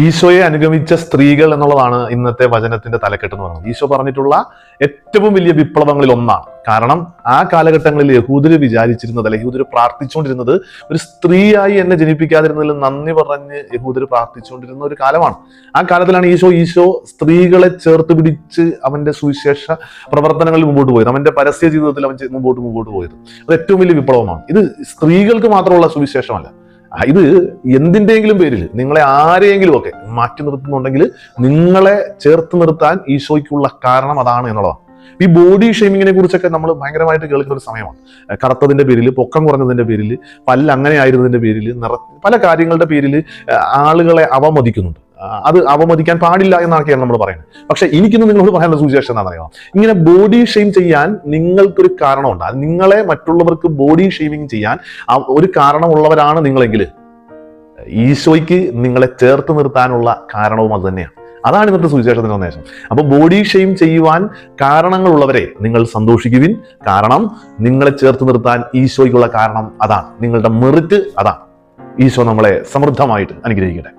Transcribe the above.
ഈശോയെ അനുഗമിച്ച സ്ത്രീകൾ എന്നുള്ളതാണ് ഇന്നത്തെ വചനത്തിന്റെ തലക്കെട്ട് എന്ന് പറയുന്നത്. ഈശോ പറഞ്ഞിട്ടുള്ള ഏറ്റവും വലിയ വിപ്ലവങ്ങളിൽ ഒന്നാണ്. കാരണം ആ കാലഘട്ടങ്ങളിൽ യഹൂദര് വിചാരിച്ചിരുന്നത് അല്ലെ യഹൂദര് പ്രാർത്ഥിച്ചുകൊണ്ടിരുന്നത് ഒരു സ്ത്രീയായി എന്നെ ജനിപ്പിക്കാതിരുന്നതിൽ നന്ദി പറഞ്ഞ് യഹൂദര് പ്രാർത്ഥിച്ചുകൊണ്ടിരുന്ന ഒരു കാലമാണ്. ആ കാലത്തിലാണ് ഈശോ ഈശോ സ്ത്രീകളെ ചേർത്ത് പിടിച്ച് അവന്റെ സുവിശേഷ പ്രവർത്തനങ്ങളിൽ മുമ്പോട്ട് പോയത്. അവന്റെ പരസ്യ ജീവിതത്തിൽ അവൻ മുമ്പോട്ട് മുമ്പോട്ട് പോയത്. അത് ഏറ്റവും വലിയ വിപ്ലവമാണ്. ഇത് സ്ത്രീകൾക്ക് മാത്രമുള്ള സുവിശേഷമല്ല. ഇത് എന്തിന്റെയെങ്കിലും പേരിൽ നിങ്ങളെ ആരെയെങ്കിലും ഒക്കെ മാറ്റി നിർത്തുന്നുണ്ടെങ്കിൽ നിങ്ങളെ ചേർത്ത് നിർത്താൻ ഈശോയ്ക്കുള്ള കാരണം അതാണ് എന്നുള്ളതാണ്. ഈ ബോഡി ഷെയ്മിങ്ങിനെ കുറിച്ചൊക്കെ നമ്മൾ ഭയങ്കരമായിട്ട് കേൾക്കുന്ന ഒരു സമയമാണ്. കറുത്തതിന്റെ പേരിൽ പൊക്കം കുറഞ്ഞതിന്റെ പേരിൽ പല്ല് അങ്ങനെ ആയിരുന്നതിന്റെ പേരിൽ നിറ പല കാര്യങ്ങളുടെ പേരിൽ ആളുകളെ അവമതിക്കുന്നുണ്ട്. അത് അവമതിക്കാൻ പാടില്ല എന്നൊക്കെയാണ് നമ്മൾ പറയുന്നത്. പക്ഷെ എനിക്കിന്ന് നിങ്ങളോട് പറയാനുള്ള സുവിശേഷം എന്താണെന്നറിയാം ഇങ്ങനെ ബോഡി ഷെയിം ചെയ്യാൻ നിങ്ങൾക്കൊരു കാരണമുണ്ട്. അത് നിങ്ങളെ മറ്റുള്ളവർക്ക് ബോഡി ഷെയ്മിങ് ചെയ്യാൻ ഒരു കാരണമുള്ളവരാണ് നിങ്ങളെങ്കിൽ. ഈശോയ്ക്ക് നിങ്ങളെ ചേർത്ത് നിർത്താനുള്ള കാരണവും അത് തന്നെയാണ്. അതാണ് ഇന്നത്തെ സുവിശേഷത്തിന്റെ സന്ദേശം. അപ്പൊ ബോഡി ഷെയിം ചെയ്യുവാൻ കാരണങ്ങളുള്ളവരെ നിങ്ങൾ സന്തോഷിക്കുവിൻ. കാരണം നിങ്ങളെ ചേർത്ത് നിർത്താൻ ഈശോയ്ക്കുള്ള കാരണം അതാണ്. നിങ്ങളുടെ മെറിറ്റ് അതാണ്. ഈശോ നമ്മളെ സമൃദ്ധമായിട്ട് അനുഗ്രഹിക്കട്ടെ.